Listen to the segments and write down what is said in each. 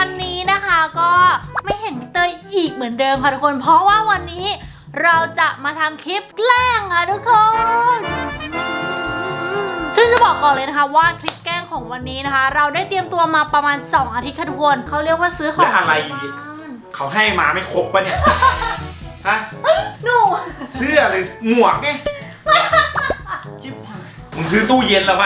วันนี้นะคะก็ไม่เห็นพี่เตยอีกเหมือนเดิมค่ะทุกคน เพราะว่าวันนี้เราจะมาทำคลิปแกล้งค่ะทุกคน ซึ่งจะบอกก่อนเลยนะคะว่าคลิปแกล้งของวันนี้นะคะ เราได้เตรียมตัวมาประมาณ 2 อาทิตย์ค่ะทุกคนเขาเรียกว่าซื้อของและอะไรอีก เขาให้มาไม่ครบปะเนี่ย ฮะ หนูเสื้อหรือหมวกไงจิ๊บหายมึงซื้อตู้เย็นแล้วไหม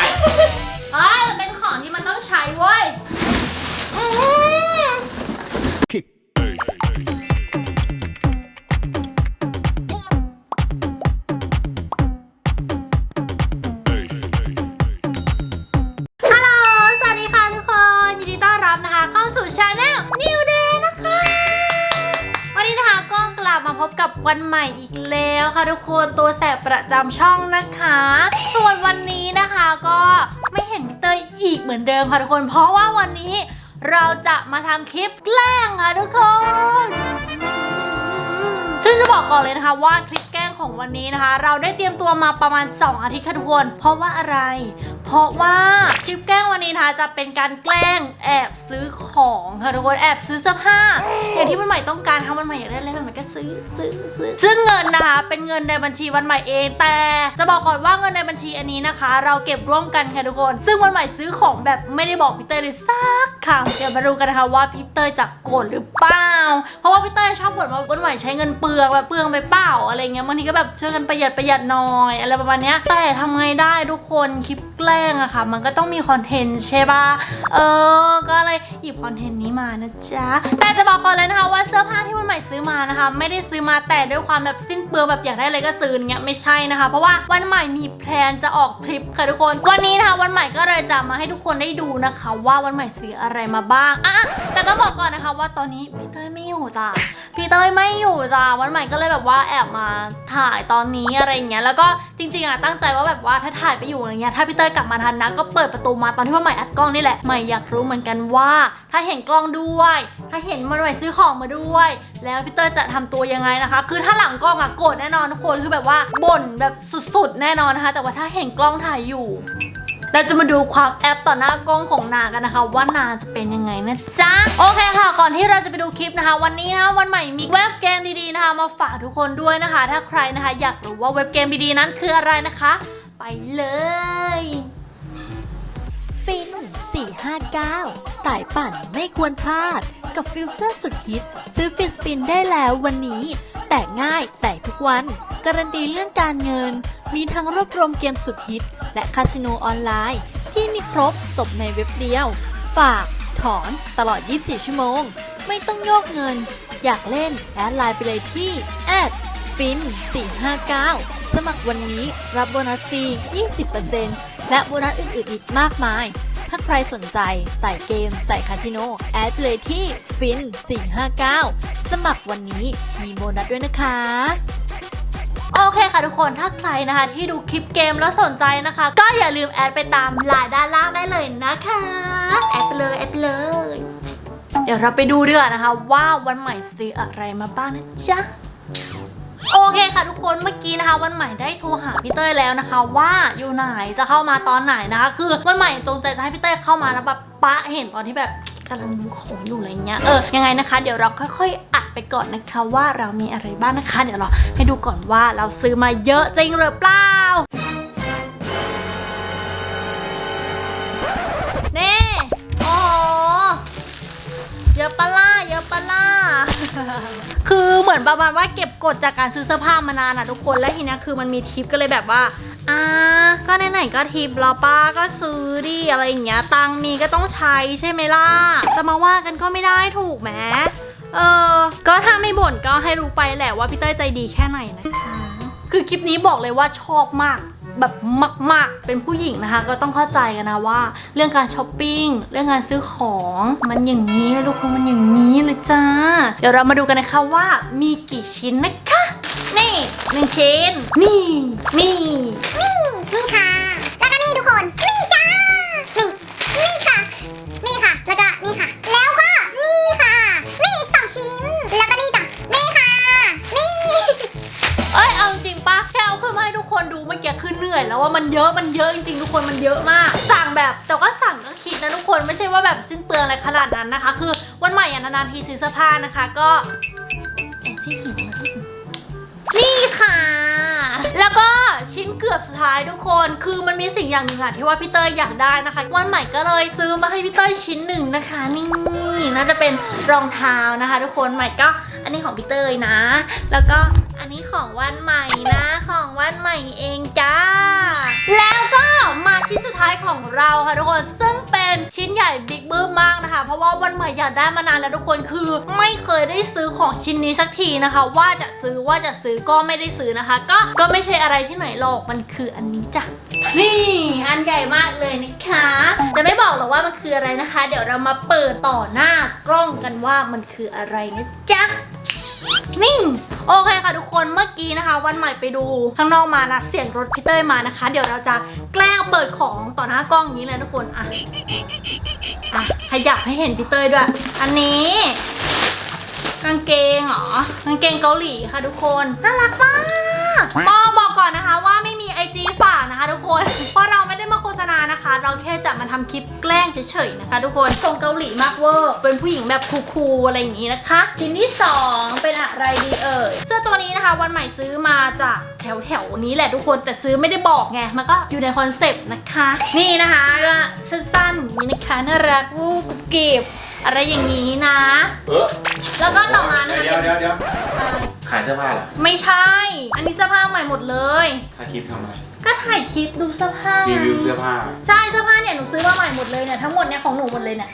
หม่อีกแล้วค่ะทุกคนตัวแสบประจำช่องนะคะ ส่วนวันนี้นะคะก็ไม่เห็นพี่เตยอีกเหมือนเดิมค่ะทุกคน เพราะว่าวันนี้เราจะมาทำคลิปแกล้งค่ะทุกคน ซึ่งจะบอกก่อนเลยนะคะว่าคลิป ของวันนี้นะคะ เราได้เตรียมตัวมาประมาณ 2 อาทิตย์ค่ะทุกคน เพราะว่าอะไร เพราะว่าคลิปแกล้งวันนี้นะคะจะเป็นการแกล้งแอบซื้อของค่ะทุกคนแอบซื้อเสื้อผ้าอย่างที่วันใหม่ต้องการทำวันใหม่อยากได้อะไรวันใหม่ก็ซื้อซื้อซื้อซึ่งเงินนะคะเป็นเงินในบัญชีวันใหม่เอง แต่จะบอกก่อนว่าเงินในบัญชีอันนี้นะคะ เราเก็บร่วมกันค่ะทุกคน ซึ่งวันใหม่ซื้อของแบบไม่ได้บอกพี่เตยเลยสักคำเดี๋ยวมาดูกันนะคะว่าพี่เตยจะโกรธหรือเปล่า เพราะว่าพี่เตยชอบบ่นว่าวันใหม่ใช้เงินเปลืองแบบเปลืองไปเปล่าอะไรเงี้ยบางทีก็แบบช่วยกันประหยัดประหยัดหน่อยอะไรประมาณนี้แต่ทำไงได้ทุกคนคลิปแกล้งอะค่ะ มันก็ต้องมีคอนเทนต์ใช่ปะเออ ก็เลยหยิบคอนเทนต์นี้มานะจ๊ะแต่จะบอกก่อนเลยนะคะว่าเสื้อผ้าที่วันใหม่ซื้อมานะคะ ไม่ได้ซื้อมาแต่ด้วยความแบบสิ้นเปลืองแบบอยากได้อะไรก็ซื้อเงี้ยไม่ใช่นะคะ เพราะว่าวันใหม่มีแพลนจะออกทริปค่ะทุกคน วันนี้นะคะวันใหม่ก็เลยจะมาให้ทุกคนได้ดูนะคะ ว่าวันใหม่ซื้ออะไรมาบ้างอะแต่ต้องบอกก่อนนะคะว่าตอนนี้พี่เต้ยไม่อยู่จ้ะพี่เต้ยไม่อยู่จ้าวันใหม่ก็เลยแบบว่าแอบมาถ่ายตอนนี้อะไรอย่างเงี้ยแล้วก็จริงๆอะตั้งใจว่าแบบว่าถ้าถ่ายไปอยู่อะไรเงี้ยถ้าพี่เตยกลับมาทันนะก็เปิดประตูมาตอนที่ว่าใหม่อัดกล้องนี่แหละใหม่อยากรู้เหมือนกันว่า ถ้าเห็นกล้องด้วย ถ้าเห็นมันใหม่ซื้อของมาด้วย แล้วพี่เตยจะทำตัวยังไงนะคะ คือถ้าหลังกล้องอะโกรธแน่นอนทุกคนคือแบบว่าบ่นแบบสุดๆ แน่นอนนะคะ แต่ว่าถ้าเห็นกล้องถ่ายอยู่ เราจะมาดูความแอปต่อหน้ากล้องของนากันนะคะ ว่านางจะเป็นยังไงนะจ๊ะโอเคค่ะ ก่อนที่เราจะไปดูคลิปนะคะ วันนี้นะคะวันใหม่มีเว็บเกมดีๆนะคะ มาฝากทุกคนด้วยนะคะ ถ้าใครนะคะ อยากรู้ว่าเว็บเกมดีๆนั้นคืออะไรนะคะ ไปเลย 459 สายปั่นไม่ควรพลาด กับฟิวเจอร์สุดฮิต ซื้อฟินสปินได้แล้ววันนี้ แต่ง่ายแต่ทุกวัน การันตีเรื่องการเงิน มีทั้งรวบรวมเกมสุดฮิต และคาสิโนออนไลน์ ที่มีครบจบในเว็บเดียว ฝาก ถอนตลอด 24 ชั่วโมง ไม่ต้องโยกเงิน อยากเล่นแอดไลน์ไปเลยที่แอดฟิน459 สมัครวันนี้รับโบนัสฟรี 20%และโบนัสอื่นๆอีกมากมาย ถ้าใครสนใจใส่เกม ใส่คาสิโน แอดเลยที่ฟิน459 สมัครวันนี้มีโบนัสด้วยนะคะโอเคค่ะทุกคนถ้าใครนะคะที่ดูคลิปเกมแล้วสนใจนะคะ ก็อย่าลืมแอดไปตามไลน์ด้านล่างได้เลยนะคะ แอดไปเลยแอดไปเลย เดี๋ยวเราไปดูดีกว่านะคะ ว่าวันใหม่ซื้ออะไรมาบ้างนะจ๊ะ โอเคค่ะทุกคนเมื่อกี้นะคะ วันใหม่ได้โทรหาพี่เต้ยแล้วนะคะ ว่าอยู่ไหนจะเข้ามาตอนไหนนะคะ คือวันใหม่ตรงใจจะให้พี่เต้ยเข้ามาแล้วแบบปะเห็นตอนที่แบบกำลังดูของอยู่อะไรเงี้ยเออยังไงนะคะ เดี๋ยวเราค่อยๆ อัดไปก่อนนะคะ ว่าเรามีอะไรบ้างนะคะ เดี๋ยวเราให้ดูก่อนว่าเราซื้อมาเยอะจริงหรือเปล่าเน่โอ้เยอะปะล่ะ คือเหมือนประมาณว่าเก็บกดจากการซื้อเสื้อผ้ามานานอะทุกคนและทีนี้คือมันมีทิปก็เลยแบบว่าอ่าก็ไหนๆก็ทิปแล้วป้าก็ซื้อดิอะไรอย่างเงี้ยตังมีก็ต้องใช้ใช่ไหมล่ะจะมาว่ากันก็ไม่ได้ถูกไหมเออ ก็ถ้าไม่บ่นก็ให้รู้ไปแหละว่าพี่เต้ยใจดีแค่ไหนนะคะ คือคลิปนี้บอกเลยว่าชอบมาก แบบมากๆ เป็นผู้หญิงนะคะ ก็ต้องเข้าใจกันนะว่า เรื่องการช้อปปิ้งเรื่องการซื้อของมันอย่างนี้เลยทุกคนมันอย่างนี้เลยจ้า เดี๋ยวเรามาดูกันนะคะว่ามีกี่ชิ้นนะคะ นี่หนึ่งชิ้น นี่ นี่ นี่ นี่ค่ะ ว่ามันเยอะมันเยอะจริงๆทุกคนมันเยอะมาก สั่งแบบแต่ก็สั่งก็คิดนะทุกคนไม่ใช่ว่าแบบสิ้นเปลืองอะไรขนาดนั้นนะคะ คือวันใหม่อะนานๆทีซื้อเสื้อผ้านะคะ ก็แอบที่หิวนี่ค่ะ แล้วก็ชิ้นเกือบสุดท้ายทุกคน คือมันมีสิ่งอย่างหนึ่งอะที่ว่าพี่เตยอยากได้นะคะ วันใหม่ก็เลยซื้อมาให้พี่เตยชิ้นหนึ่งนะคะ นี่น่าจะเป็นรองเท้านะคะ ทุกคนใหม่ก็อันนี้ของพี่เตยนะ แล้วก็ อันนี้ของวันใหม่นะ ของวันใหม่เองจ้า แล้วก็มาชิ้นสุดท้ายของเราค่ะทุกคน ซึ่งเป็นชิ้นใหญ่บิ๊กบึ้มมากนะคะ เพราะว่าวันใหม่อยากได้มานานแล้วทุกคนคือไม่เคยได้ซื้อของชิ้นนี้สักทีนะคะ ว่าจะซื้อว่าจะซื้อก็ไม่ได้ซื้อนะคะ ก็ก็ไม่ใช่อะไรที่ไหนหรอกมันคืออันนี้จ้ะนี่อันใหญ่มากเลยนะคะ จะไม่บอกหรอกว่ามันคืออะไรนะคะ เดี๋ยวเรามาเปิดต่อหน้ากล้องกันว่ามันคืออะไรนะจ๊ะ นิ่ง โอเคค่ะทุกคนเมื่อกี้นะคะ วันใหม่ไปดูข้างนอกมานะเสียงรถพี่เต้ยมานะคะ เดี๋ยวเราจะแกล้งเปิดของต่อหน้ากล้องอย่างนี้เลยทุกคนอะอะขยับให้เห็นพี่เต้ยด้วย อันนี้กางเกงเหรอกางเกงเกาหลีค่ะทุกคนน่ารักมากปอบ แค่จะมาทำคลิปแกล้งเฉยๆนะคะ ทุกคนทรงเกาหลีมากเวอร์เป็นผู้หญิงแบบคูลๆอะไรอย่างนี้นะคะชิ้นที่สองเป็นอะไรดีเอ่ยเสื้อตัวนี้นะคะ วันใหม่ซื้อมาจากแถวๆนี้แหละทุกคนแต่ซื้อไม่ได้บอกไงมันก็อยู่ในคอนเซปต์นะคะ นี่นะคะก็สั้นๆอย่างนี้นะคะน่ารักวู้กุบกิบอะไรอย่างนี้นะ เออแล้วก็ต่อมานะคะเดี๋ยวเดี๋ยวเดี๋ยวอะไรขายเสื้อผ้าเหรอไม่ใช่ อันนี้เสื้อผ้าใหม่หมดเลยถ่ายคลิปทำอะไร ก็ถ่ายคลิปดูเสื้อผ้ารีไงวิวเสื้อผ้า ใช่เสื้อผ้าเนี่ยหนูซื้อมาใหม่หมดเลยเนี่ยทั้งหมดเนี่ยของหนูหมดเลยเนี่ย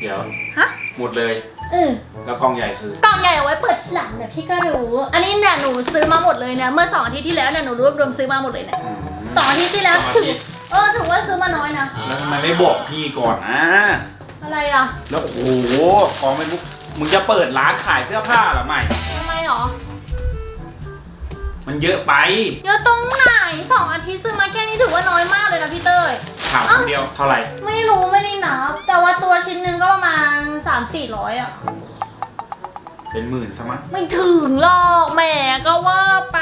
เดี๋ยว ฮะหมดเลย เออแล้วกล้องใหญ่คือกล่องใหญ่เอาไว้เปิดทีหลังเนี่ยพี่ก็รู้ อันนี้เนี่ยหนูซื้อมาหมดเลยเนี่ยเมื่อสองอาทิตย์ที่แล้วเนี่ยหนูรวบรวมซื้อมาหมดเลยเนี่ยอืมสองอาทิตย์ที่แล้วสองอาถือทิตย์เออถือว่าซื้อมาน้อยนะแล้วทำไมไม่บอกพี่ก่อนนะอะไรอะแล้วโอ้โหของเป็นมุกมึงจะเปิดร้านขายเสื้อผ้าเหรอใหม่ทำไมหรอ มันเยอะไป เยอะตรงไหนสองอาทิตย์ซื้อมาแค่นี้ถือว่าน้อยมากเลยนะพี่เต้ย ถามคนเดียวเท่าไหร่ ไม่รู้ไม่ได้นับแต่ว่าตัวชิ้นหนึ่งก็ประมาณ3 4 0 0อะ เป็นหมื่นซะมั้งไม่ถึงหรอกแหมก็ว่าไป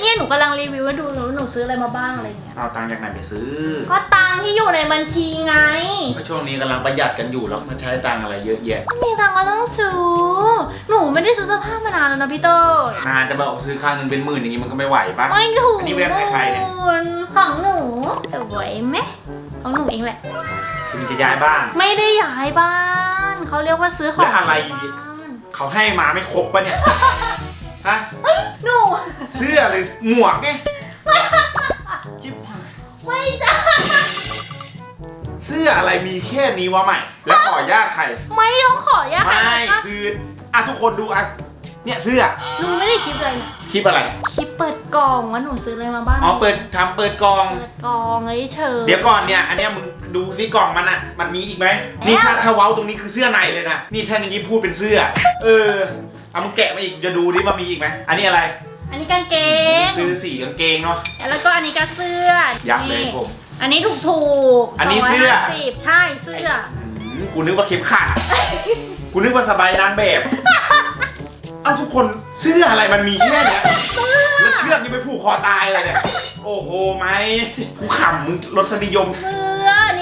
เนี่ยหนูกำลังรีวิวให้ดูหนูหนูซื้ออะไรมาบ้างอะไรเงี้ย เอาตังค์จากไหนไปซื้อก็ตังค์ที่อยู่ในบัญชีไงก็ช่วงนี้กำลังประหยัดกันอยู่แล้วมาใช้ตังค์อะไรเยอะแยะ มีตังค์ก็ต้องซื้อ หนูไม่ได้ซื้อเสื้อผ้ามานานแล้วนะพี่เต้ยนานจะบอกซื้อครั้งหนึ่งเป็นหมื่นอย่างงี้มันก็ไม่ไหวปะ ไม่ถูกอันนี้แบรนด์ใครเนี่ย ของหนูสวยไหมของหนูเองแหละคุณจะย้ายบ้าน ไม่ได้ย้ายบ้าน เขาเรียกว่าซื้อของแล้วอะไร บ้าน เขาให้มาไม่ครบปะเนี่ย ฮะ หนู เสื้อหรือหมวกไงจิ๊บหายไม่ใช่เสื้ออะไรมีแค่นี้วะใหม่ แล้วขอญาตใคร ไม่ต้องขอยาไม่นะคะคืออะทุกคนดูอะเนี่ยเสื้อหนูไม่ได้คิดเลยนะคลิปอะไรคลิปเปิดกล่องว่าหนูซื้ออะไรมาบ้าง อ๋อเปิดทำเปิดกล่อง เปิดกล่องเฉยเฉยเดี๋ยวก่อนเนี่ย อันเนี้ยมึง ดูซิกล่องมันอะ มันมีอีกไหมนี่ถ้าถ้าเว้าตรงนี้คือเสื้อในเลยนะนี่ถ้าอย่างนี้พูดเป็นเสื้อ เออเอามึงแกะมาอีกจะดูดิว่ามีอีกไหมอันนี้อะไร อันนี้กางเกงซื้อสีกางเกงเนาะแล้วก็อันนี้ก็เสื้อยับเลยนี่ผม อันนี้ถูกถูกๆอันนี้เสื้อ250ใช่เสื้ออืมกูนึกว่าเข็มขัดกูนึกว่าสบายนางแบบเอ้าทุกคนเสื้ออะไรมันมีแค่เนี้ยแล้วเชือกนี่ไปผูกคอตายเลยเนี่ย โอ้โห ไหมกูขำมึงรสนิยมเสื้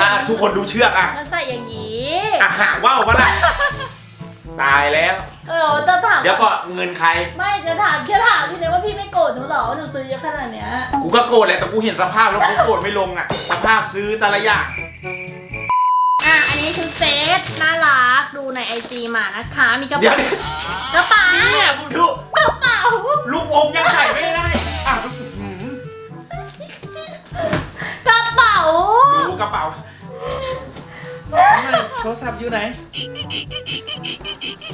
อนี่อะทุกคนดูเชือกอะมันใส่อย่างนี้อะหางว่าวปะล่ะตายแล้ว เออจะถามเดี๋ยวก็เงินใคร ไม่จะถามจะถามพี่เลยว่าพี่ไม่โกรธหนูเหรอว่าหนูซื้อเยอะขนาดเนี้ยกูก็โกรธแหละแต่กูเห็นสภาพแล้วกูโกรธไม่ลงอะสภาพซื้อแต่ละอย่างอะอันนี้ชุดเซตน่ารักดูในไอจีมานะคะ มีกระเดี๋ยวเป๋าเดี๋ยวกระเป๋าเนี่ยกูดูกระเป๋าลูกอมยังใส่ไม่ได้อะดูหืมกระเป๋า ดูกระเป๋า โทรศัพท์อยู่ไหน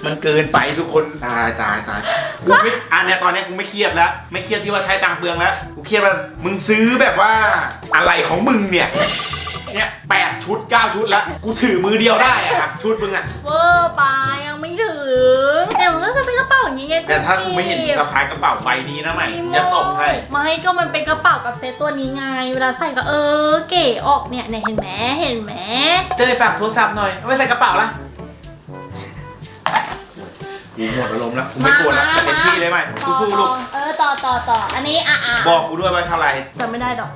มันเกินไปทุกคนตายตายตายกูไม่อันเนี้ยตอนเนี้ยกูไม่เครียดแล้วไม่เครียดที่ว่าใช้ตังค์เปลืองแล้วกูเครียดว่ามึงซื้อแบบว่าอะไรของมึงเนี่ยเนี่ยแปดชุดเก้าชุดแล้วกูถือมือเดียวได้อะครับชุดมึงอะเวอร์ไปยังไม่ถึง แต่มันก็จะเป็นกระเป๋าอย่างงี้ไงแต่ถ้ากูไม่เห็นสะพายกระเป๋าใบนี้นะใหม่จะตบให้ไม่ก็มันเป็นกระเป๋ากับเซตตัวนี้ไง เวลาใส่ก็เออ เก๋ออกเนี่ยเนี่ยเห็นไหมเห็นไหมเจอฝากโทรศัพท์หน่อยเอาไว้ใส่กระเป๋าละกูหมดอารมณ์แล้วกูไม่กลัวแล้วเต็มที่เลยไหมต่อสู้ๆลูกต่อเออต่อต่อต่ออันนี้อะอะบอกกูด้วยว่าเท่าไหร่จำไม่ได้ดอก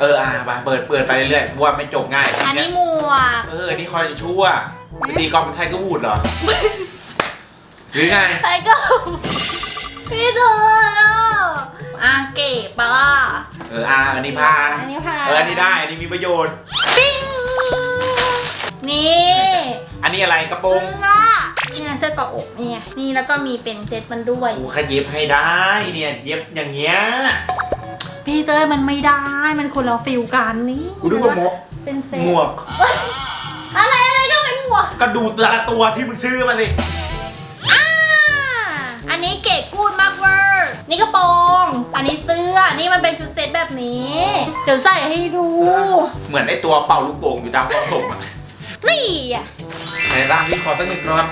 เอออะไปเปิดเปิดไปเรื่อยๆว่าไม่จบง่าย อันนี้หมวกเออนี่คอยชั่ว ไปตีกอล์ฟไทยก็วูดเหรอ หรือไง ใครก็ พี่เธออะอะเก๋ปะล่ะเอออะอันนี้ผ่านอันนี้ผ่านเอออันนี้ได้ อันนี้มีประโยชน์ ปิ้งนี่อันนี้อะไรกระโปรงเสื้อนี่ไงเสื้อเกาะอกนี่ไงนี่แล้วก็มีเป็นเจ็ตมันด้วย กูแค่เย็บให้ได้เนี่ยเย็บอย่างเงี้ยพี่เต้ยมันไม่ได้ มันคนละฟิลกันนี่ กูดูว่าหมวกเป็นเซหมตวก กก็ดูแต่ละตัวที่มึงซื้อมาสิ อ่าอันนี้เก๋กูดมากเวอร์ นี่กระโปรง อันนี้เสื้อ นี่มันเป็นชุดเซตแบบนี้ เดี๋ยวใส่ให้ดู เหมือนไอตัวเป่าลูกโป่งอยู่ตามกองส่งอะนี่อะ ในร่างนี้ขอสักหนึ่งรอน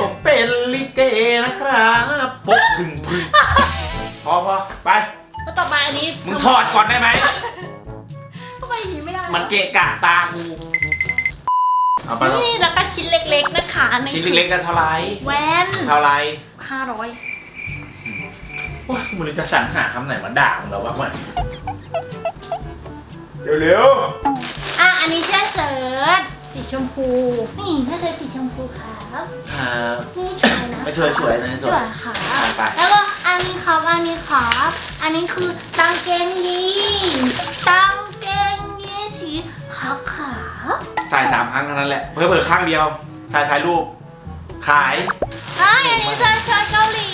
ผมเป็นลิเกนะครับปกถึงพึ่งพอพอไป แล้วต่อไปอันนี้มึงถอดก่อนได้ไหมทำไมอย่างนี้ไม่ได้มันเกะกะตากู เอาไปแล้วนี่แล้วก็ชิ้นเล็กๆนะคะชิ้นเล็กๆกันเท่าไหรๆแว่นเท่าไหรห้าร้อยว้ามึงจะสรรหาคำไหนมาด่ามึงแล้ววะมันเร็วอะอันนี้เสื้อเชิ้ตสีชมพูนี่เสื้อเชิ้ตสีชมพูครับๆครับนี่สวยนะไม่ช่วยช่วยนะสช่วยวยค่ะไปแล้วก็อันนี้ครับอันนี้ครับอันนี้คือกางเกงยีนกางเกง ถ่ายสามครั้งเท่านั้นแหละเพิ่มเพิ่ข้างเดียว ถ่ายถ่ายรูป ขายๆอะอันนี้เสื้อเชิ้ตเกาหลี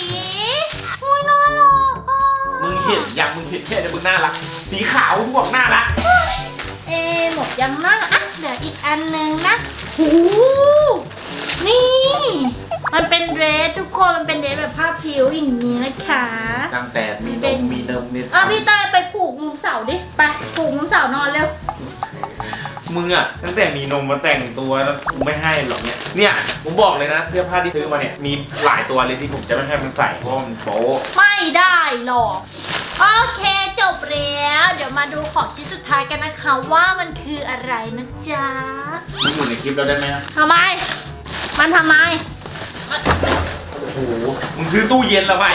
อุ้ยน่ารักอะมึงเห็นยังมึงเห็นแค่เดี๋ยวมึงน่ารัก สีขาวมึงบอกน่ารัก เอ๊ะหมดยังนะอะเดี๋ยวอีกอันหนึงนะหูนี่ มันเป็นเดรสทุกคน มันเป็นเดรสแบบผ้าผิวอย่างนี้นะคะ ตั้งแต่มีนเป็นมมีเนมมีอะพี่เตยไปผูกมุมเสาดิ ไปผูกมุมเสานอนเร็ว มึงอะตั้งแต่มีนมมาแต่งตัวแล้วกูไม่ให้หรอกเนี่ยเนี่ยผมบอกเลยนะเสื้อผ้าที่ซื้อมาเนี่ยมีหลายตัวเลยที่ผมจะไม่ให้มันใส่เพราะว่ามันโป๊ะไม่ได้หรอก โอเคจบแล้ว เดี๋ยวมาดูของชิ้นสุดท้ายกันนะคะว่ามันคืออะไรนะจ๊ะมึงอยู่ในคลิปเราได้ไหมนะทำไม มันทำไม โอ้โหมึงซื้อตู้เย็นแล้วไห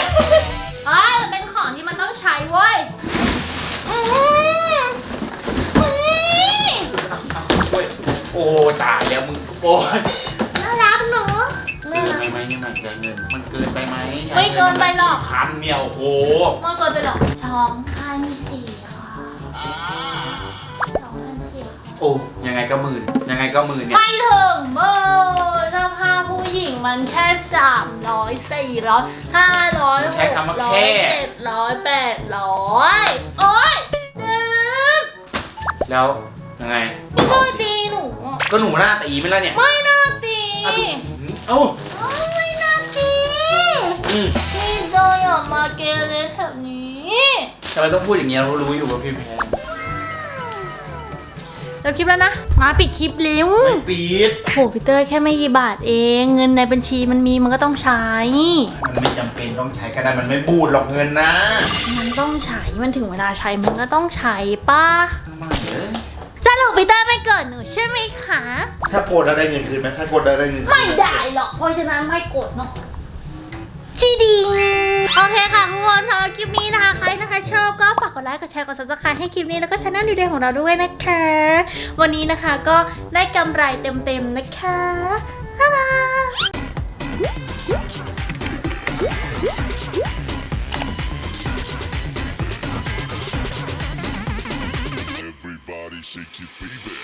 ตายแล้วมึงโอ้ยน่ารักเนอะเกิน่านรักไปไหมเนี่ยมันใจเงิน มันเกินไปไหมใช้ไม่เกินไปหรอก พันเนี่ยโอ้โหมากเกินไปหรอกสองพันสี่ค่ะสองพันสี่ค่ะโอ้ยังไงก็หมื่นยังไงก็หมื่นเนี่ยไม่ถึงเบอร์เสื้อผ้าผู้หญิงมันแค่สามร้อยสี่ร้อยห้าร้อยหกร้อยเจ็ดร้อยแปดร้อยโอ๊ยเจ็บแล้วยังไงพี่ก็ตีหนูอะ ก็หนูหน้าตีไม่แล้วเนี่ยไม่น่าตีอะดูเอ้าไม่น่าตีอืมพี่โดยออกมาเกเรแถวนี้ทำไมต้องพูดอย่างเงี้ยเรารู้อยู่ว่าพี่แพ้แล้วคลิปแล้วนะ มาปิดคลิปเร็วไม่ปีดโหพี่เตอร์แค่ไม่กี่บาทเอง เงินในบัญชีมันมีมันก็ต้องใช้ มันไม่จำเป็นต้องใช้ก็ได้มันไม่บูดหรอกเงินนะ มันต้องใช้ มันถึงเวลาใช้มันก็ต้องใช้ป้ามาเถอะส รุปพีเตอร์ไม่เกิดหนูใช่ไหมคะ ถ้าโกดแล้วได้เงินคืนไหมถ้าโกดแล้วได้เงินคืนไม่ได้หรอกเพราะฉะนั้นไม่กดเนาะจีดีโอเคค่ะทุกคนสำหรับคลิปนี้นะคะ ใครนะคะชอบก็ฝากกดไลค์กดแชร์กด subscribe ให้คลิปนี้แล้วก็ช anel ดีเดของเราด้วยนะคะ วันนี้นะคะก็ได้กำไรเต็มๆนะคะบ๊ายบาย shake your baby.